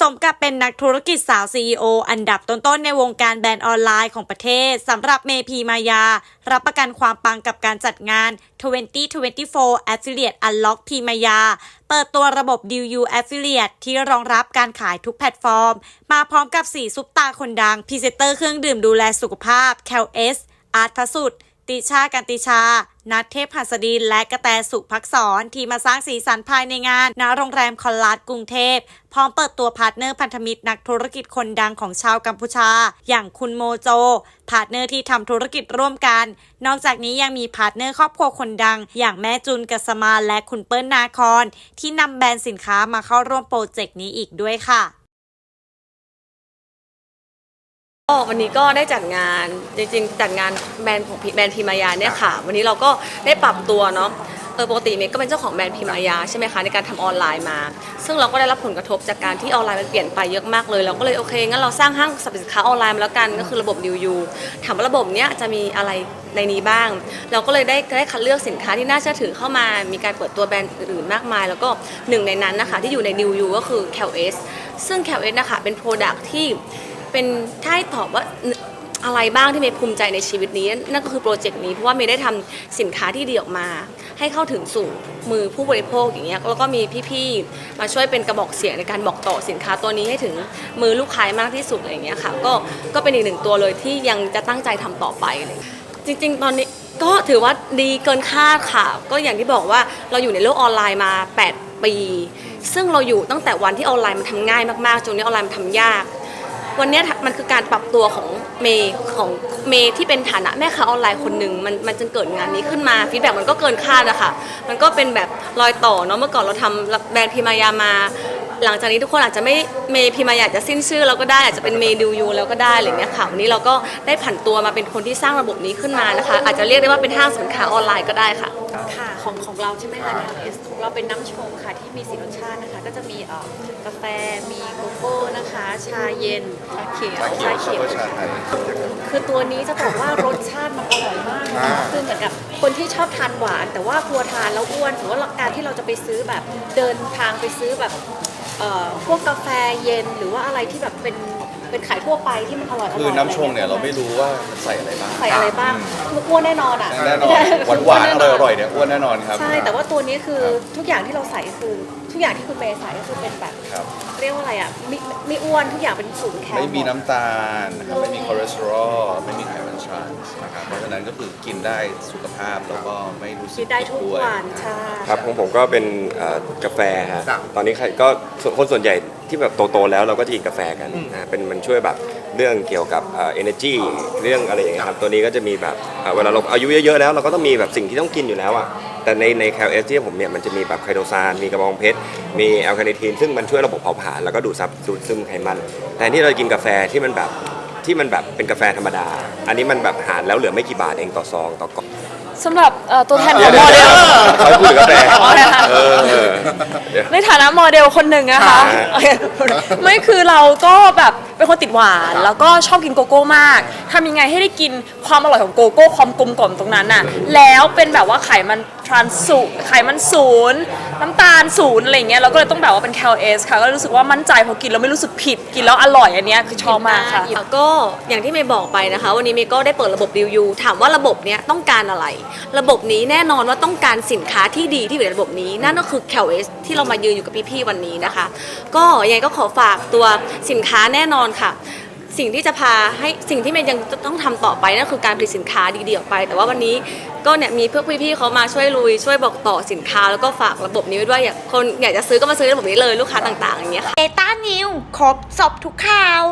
สมกับเป็นนักธุรกิจสาว CEO อันดับต้นๆ ในวงการแบรนด์ออนไลน์ของประเทศสำหรับเมพีมายา รับประกันความปังกับการจัดงาน 2024 Affiliate Unlock พีมายา เปิดตัวระบบ DU Affiliate ที่รองรับการขายทุกแพลตฟอร์ม มาพร้อมกับ 4 ซุปตาคนดังพรีเซนเตอร์เครื่องดื่มดูแลสุขภาพ c a l S อาร์ตพสุดติชากันติชา นัทเทพหัสดินและกระแตสุภักษรที่มาสร้างสีสันภายในงานณโรงแรมคอลลาดกรุงเทพพร้อมเปิดตัวพาร์ทเนอร์พันธมิตรนักธุรกิจคนดังของชาวกัมพูชา อย่างคุณโมโจ พาร์ทเนอร์ที่ทำธุรกิจร่วมกัน นอกจากนี้ยังมีพาร์ทเนอร์ครอบครัวคนดัง อย่างแม่จุนกัสมาและคุณเปิ้ลนาคอนที่นำแบรนด์สินค้ามาเข้าร่วมโปรเจกต์นี้อีกด้วยค่ะ ก็วันนี้ก็ได้จัดงานจริงๆจัดงานแบรนด์ของแบรนด์พิมายาเนี่ยค่ะ วันนี้เราก็ได้ปรับตัวเนาะเออปกติเมย์ก็เป็นเจ้าของแบรนด์พิมายาใช่ไหมคะในการทำออนไลน์มา ซึ่งเราก็ได้รับผลกระทบจากการที่ออนไลน์มันเปลี่ยนไปเยอะมากเลย เราก็เลยโอเคงั้นเราสร้างห้างสรรพสินค้าออนไลน์มาแล้วกันก็คือระบบดิวยูถามว่าระบบเนี้ยจะมีอะไรในนี้บ้าง เราก็เลยได้ได้คัดเลือกสินค้าที่น่าเชื่อถือเข้ามามีการเปิดตัวแบรนด์อื่นๆมากมาย แล้วก็หนึ่งในนั้นนะคะที่อยู่ในดิวยูก็คือ c a l S ซึ่ง c a l S นะคะเป็นโปรดักที่ เป็นถ้าให้ตอบว่าอะไรบ้างที่เมย์ภูมิใจในชีวิตนี้ นั่นก็คือโปรเจกต์นี้เพราะว่าเมย์ได้ทำสินค้าที่ดีออกมา ให้เข้าถึงสู่มือผู้บริโภคอย่างเงี้ยแล้วก็มีพี่ๆมาช่วยเป็นกระบอกเสียงในการบอกต่อสินค้าตัวนี้ให้ถึงมือลูกค้ามากที่สุดอะไรเงี้ยค่ะก็ก็เป็นอีกหนึ่งตัวเลยที่ยังจะตั้งใจทำต่อไปเลยจริง ๆ ตอนนี้ก็ถือว่าดีเกินคาดค่ะ ก็อย่างที่บอกว่าเราอยู่ในโลกออนไลน์มา 8 ปี ซึ่งเราอยู่ตั้งแต่วันที่ออนไลน์มันทำง่ายมากๆจนนี้ออนไลน์มันทำยาก วันนี้มันคือการปรับตัวของเมย์ของเมย์ที่เป็นฐานะแม่ค้าออนไลน์คนหนึ่งมันมันจึงเกิดงานนี้ขึ้นมาฟีดแบ็มันก็เกินคาดอะค่ะมันก็เป็นแบบรอยต่อเนาะเมื่อก่อนเราทำแบรนด์พิมายามา หลังจากนี้ทุกคนอาจจะไม่เมย์พิมายาจะสิ้นชื่อแล้วก็ได้อาจจะเป็นเมย์ดิวยูแล้วก็ได้อะไรเงี้ยค่ะวันนี้เราก็ได้ผันตัวมาเป็นคนที่สร้างระบบนี้ขึ้นมานะคะ อาจจะเรียกได้ว่าเป็นห้างสินค้าออนไลน์ก็ได้ค่ะ ของของเราใช่ไหมคะ KS ของเราเป็นน้ำชงค่ะที่มีสีรสชาตินะคะ ก็จะมีเอ่อกาแฟมีโกโก้นะคะ ชาเย็นชาเขียวชาเขียวแล้วก็ชาไทย คือตัวนี้จะบอกว่ารสชาติมันอร่อยมากอ่า คือเหมือนกับคนที่ชอบทานหวาน แต่ว่ากลัวทานแล้วอ้วนถือว่าการที่เราจะไปซื้อแบบเดินทางไปซื้อแบบเอ่อพวกกาแฟเย็นหรือว่าอะไรที่แบบเป็น เป็นขายทั่วไปที่มันอร่อยๆคือน้ำชงเนี่ยเราไม่รู้ว่ามันใส่อะไรบ้าง ใส่อะไรบ้างอ้วนแน่นอนอะแน่นอนหวานหวานๆอร่อยๆเนี่ยอ้วนแน่นอนครับ ใช่ แต่ว่าตัวนี้คือครับทุกอย่างที่เราใส่ก็คือทุกอย่างที่คุณเมย์ใส่ก็คือเป็นแบบครับเรียกว่าอะไรอะไม่ไม่อ้วนทุกอย่างเป็นศูนย์แคลไม่มีน้ำตาลนะครับไม่มีคอเลสเตอรอลไม่มีไขมั นทรานส์นะครับเพราะฉะนั้นก็คือกินได้สุขภาพแล้วก็ไม่รู้สึกกินได้ทุกด้วย วันใช่ ครับของผมก็เป็นเอ่อกาแฟฮะครับ ตอนนี้ใครก็ส่วนคนส่วนใหญ่ที่แบบโตๆแล้วเราก็จะกินกาแฟกันนะเป็นมันช่วยแบบเรื่องเกี่ยวกับเอ่อ energy เรื่องอะไรอย่างเงี้ยครับตัวนี้ก็จะมีแบบเอ่อเวลาเราอายุเยอะๆแล้ว เราก็ต้องมีแบบสิ่งที่ต้องกินอยู่แล้วอะแต่ในในแคลเอสที่ผมเนี่ยมันจะมีแบบไคโตซานมีกระบองเพชรมีแอลคาเนทีนซึ่งมันช่วยระบบเผาผลาญแล้วก็ดูดซับดูดซึมไขมันแทนที่เราจะกินกาแฟที่มันแบบ ที่มันแบบเป็นกาแฟธรรมดา อันนี้มันแบบหารแล้วเหลือไม่กี่บาทเองต่อซองต่อกล่องสำหรับเอ่อตัวแทนของโมเดล เขาพูดถึงกาแฟอ๋อนะคะเออเดี๋ยว ในฐานะโมเดลคนหนึ่งนะคะอ่าโอเคไม่คือเราก็แบบเป็นคนติดหวาน แล้วก็ชอบกินโกโก้มากทำยังไงให้ได้กินความอร่อยของโกโก้ความกลมกล่อมตรงนั้นน่ะ แล้วเป็นแบบว่าไขมันทรานสูไขมันศูนย์น้ำตาลศูนย์อะไรเงี้ยเราก็เลยต้องแบบว่าเป็นแคลเอสค่ะก็รู้สึกว่ามั่นใจพอกินแล้วไม่รู้สึกผิดกินแล้วอร่อยอันเนี้ยคือชอบมากค่ะ แล้วก็อย่างที่เมย์บอกไปนะคะ วันนี้เมย์ก็ได้เปิดระบบดิวยูถามว่าระบบเนี้ยต้องการอะไร ระบบนี้แน่นอนว่าต้องการสินค้าที่ดีที่อยู่ในระบบนี้ นั่นก็คือ c a l s ที่เรามายืนอยู่กับพี่ๆวันนี้นะคะ ก็ยังไงก็ขอฝากตัวสินค้าแน่นอนค่ะ สิ่งที่จะพาให้สิ่งที่เมย์ยังต้องทำต่อไปนั่นคือการผลิตสินค้าดีๆออกไป แต่ว่าวันนี้ก็เนี่ยมีเพื่อนพี่ๆเขามาช่วยลุยช่วยบอกต่อสินค้า แล้วก็ฝากระบบนี้ไว้ด้วยอยากคนอยากจะซื้อก็มาซื้อระบบนี้เลยลูกค้าต่างๆอย่างเงี้ยค่ะเอต้านิวครบสอบทุกข่าว